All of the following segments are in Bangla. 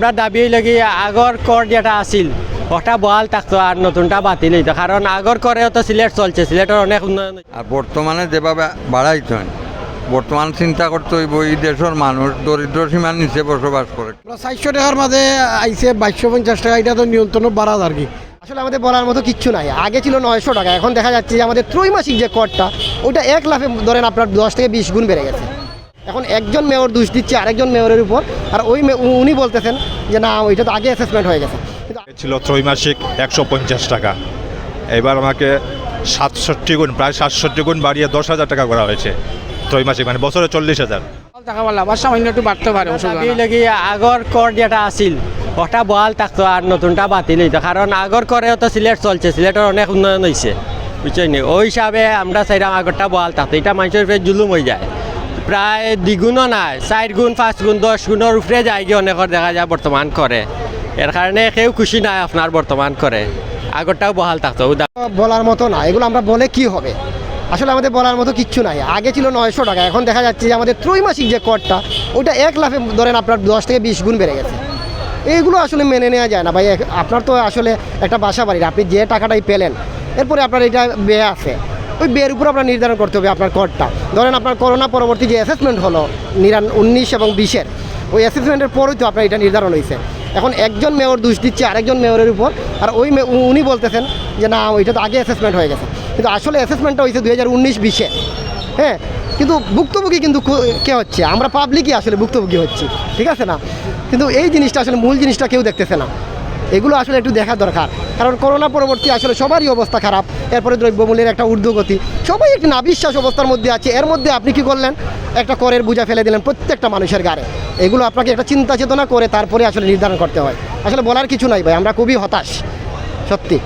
আমরা দাবি লাগি আগর কর যেটা আছিল। ওটা বহাল থাকতো আর নতুনটা বাতিল হইতো কারণ আগর করেও তো সিলেট চলছে সিলেটের অনেক উন্নয়ন আর বর্তমানে যেভাবে বাড়াইছেন বর্তমান চিন্তা করতে হইব এই দেশের মানুষ দরিদ্র সীমার নিচে বসবাস করে চারশো টাকার মাঝে আইসে বাইশশো পঞ্চাশ টাকা এটা তো নিয়ন্ত্রণ বাড়া আর কি। আসলে আমাদের বলার মতো কিচ্ছু নাই। আগে ছিল নয়শো টাকা এখন দেখা যাচ্ছে যে আমাদের ত্রৈমাসিক যে করটা ওটা এক লাফে ধরেন আপনার দশ থেকে বিশ গুণ বেড়ে গেছে। এখন একজন মেয়র দোষ দিচ্ছে আরেকজন মেয়রের উপর। আর ওই উনি বলতেছেন যে না ওইটা তো আগে অ্যাসেসমেন্ট হয়ে গেছে। কিন্তু ছিল ত্রৈমাসিক একশো পঞ্চাশ টাকা। এবার আমাকে সাতষট্টি গুণ প্রায় সাতষট্টি গুণ বাড়িয়ে দশ হাজার টাকা করা হয়েছে ত্রৈমাসিক মানে বছরে চল্লিশ হাজার। টাকা বললাম আবার সামান্য একটু বাড়তে পারে লাগি আগর কর যেটা আছিল ওটা বহাল থাকতো আর নতুনটা বাতিল হইতো কারণ আগর করেও তো সিলেট চলছে সিলেটের অনেক উন্নয়ন হয়েছে বুঝছেন ওই হিসাবে আমরা চাইলাম আগরটা বহাল থাকতো এটা মানুষের জুলুম হয়ে যায়। প্রায় দ্বিগুণও নাই, চার গুণ, পাঁচ গুণ, দশ গুণের উপরে যায় গিয়ে অনেকের দেখা যায় বর্তমান করে এর কারণে কেউ খুশি নাই আপনার বর্তমান করে আগরটাও বহাল থাকতো বলার মতো না, এগুলো আমরা বলে কি হবে? আসলে আমাদের বলার মতো কিচ্ছু নাই। আগে ছিল নয়শো টাকা, এখন দেখা যাচ্ছে যে আমাদের ত্রৈমাসিক যে করটা ওটা এক লাফে ধরেন আপনার দশ থেকে বিশ গুণ বেড়ে গেছে। এইগুলো আসলে মেনে নেওয়া যায় না। ভাই আপনার তো আসলে একটা বাসা বাড়ির, আপনি যে টাকাটাই পেলেন, এরপরে আপনার এটা ব্যয় আছে। ওই ব্যয়ের উপর আপনার নির্ধারণ করতে হবে আপনার করটা। ধরেন আপনার করোনা পরবর্তী যে অ্যাসেসমেন্ট হলো, নিরান উনিশ এবং বিশের, ওই অ্যাসেসমেন্টের পরেই তো আপনার এটা নির্ধারণ হয়েছে এখন একজন মেয়র দোষ দিচ্ছে আরেকজন মেয়রের উপর, আর ওই উনি বলতেছেন যে, না, ওইটা তো আগে অ্যাসেসমেন্ট হয়ে গেছে। কিন্তু আসলে অ্যাসেসমেন্টটা হয়েছে দুই হাজার উনিশ বিশে। হ্যাঁ কিন্তু ভুক্তভোগী কিন্তু কে হচ্ছে? আমরা পাবলিকই আসলে ভুক্তভোগী হচ্ছি, ঠিক আছে না? কিন্তু এই জিনিসটা আসলে মূল জিনিসটা কেউ দেখতেছে না। এগুলো আসলে একটু দেখা দরকার। কারণ করোনা পরবর্তী আসলে সবারই অবস্থা খারাপ। এরপরে দ্রব্যমূল্যের একটা ঊর্ধ্বগতি। সবাই একটি নাবিশ্বাস অবস্থার মধ্যে আছে। এর মধ্যে আপনি কি করলেন? একটা করের বোঝা ফেলে দিলেন প্রত্যেকটা মানুষের গাড়ে এগুলো আপনাকে একটা চিন্তা চেতনা করে তারপরে আসলে নির্ধারণ করতে হয়। আসলে বলার কিছু নাই ভাই, আমরা খুবই হতাশ। সত্যি।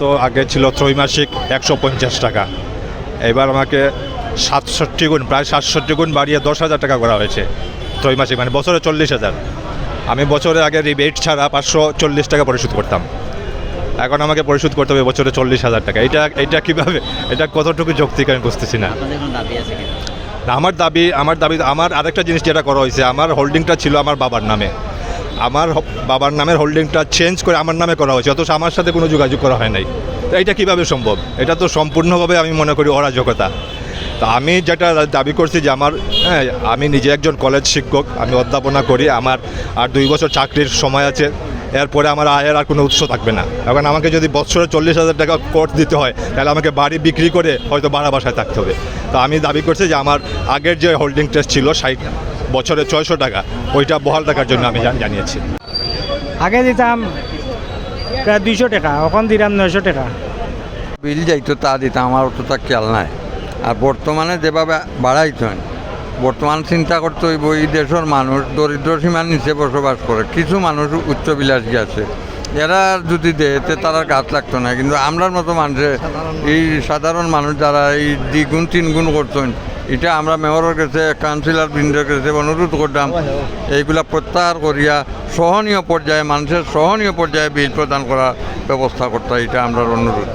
তো আগে ছিল ত্রৈমাসিক একশো পঞ্চাশ টাকা। এবার আমাকে সাতষট্টি গুণ, প্রায় সাতষট্টি গুণ বাড়িয়ে দশ হাজার টাকা করা হয়েছে। ত্রৈমাসিক মানে বছরে চল্লিশ হাজার। আমি বছরে আগে রিবেট ছাড়া পাঁচশো চল্লিশ টাকা পরিশোধ করতাম। এখন আমাকে পরিশোধ করতে হবে বছরে চল্লিশ হাজার টাকা। এটা এটা কীভাবে এটা কতটুকু যৌক্তিক আমি বুঝতেছি না। আমার দাবি আমার দাবি আমার আরেকটা জিনিস যেটা করা হয়েছে আমার হোল্ডিংটা ছিল আমার বাবার নামে। আমার বাবার নামের হোল্ডিংটা চেঞ্জ করে আমার নামে করা হয়েছে অথচ আমার সাথে কোনো যোগাযোগ করা হয় নাই। তো এটা কীভাবে সম্ভব? এটা তো সম্পূর্ণভাবে আমি মনে করি অরাজকতা। তা আমি যেটা দাবি করছি যে আমার হ্যাঁ আমি নিজে একজন কলেজ শিক্ষক আমি অধ্যাপনা করি আমার আর দুই বছর চাকরির সময় আছে এরপরে আমার আয়ের আর কোনো উৎস থাকবে না। এখন আমাকে যদি বছরে চল্লিশ হাজার টাকা কোর্ট দিতে হয় তাহলে আমাকে বাড়ি বিক্রি করে হয়তো বাড়া বাসায় থাকতে হবে। তো আমি দাবি করছি যে আমার আগের যে হোল্ডিং টেস্ট ছিল ষাট বছরে ছয়শো টাকা ওইটা বহাল টাকার জন্য আমি জান- জানিয়েছি। আগে দিতাম প্রায় দুইশো টাকা এখন দিলাম নয়শো টাকা। বিল যাইতো তা দিতাম আমার অতটা খেয়াল নাই। আর বর্তমানে যেভাবে বাড়াইছেন, বর্তমান চিন্তা করতে হইব এই দেশের মানুষ দরিদ্র সীমার নিচে বসবাস করে, কিছু মানুষ উচ্চ বিলাসী আছে। এরা যদি দেতে তারা গাছ লাগতো না, কিন্তু আমরার মতো মানুষে, এই সাধারণ মানুষ যারা এই দ্বিগুণ, তিনগুণ করতেন এটা আমরা মেয়রের কাছে, কাউন্সিলর বৃন্দের কাছে অনুরোধ করতাম এইগুলা প্রত্যাহার করিয়া সহনীয় পর্যায়ে, মানুষের সহনীয় পর্যায়ে বিল প্রদান করার ব্যবস্থা করতে এটা আমরা অনুরোধ।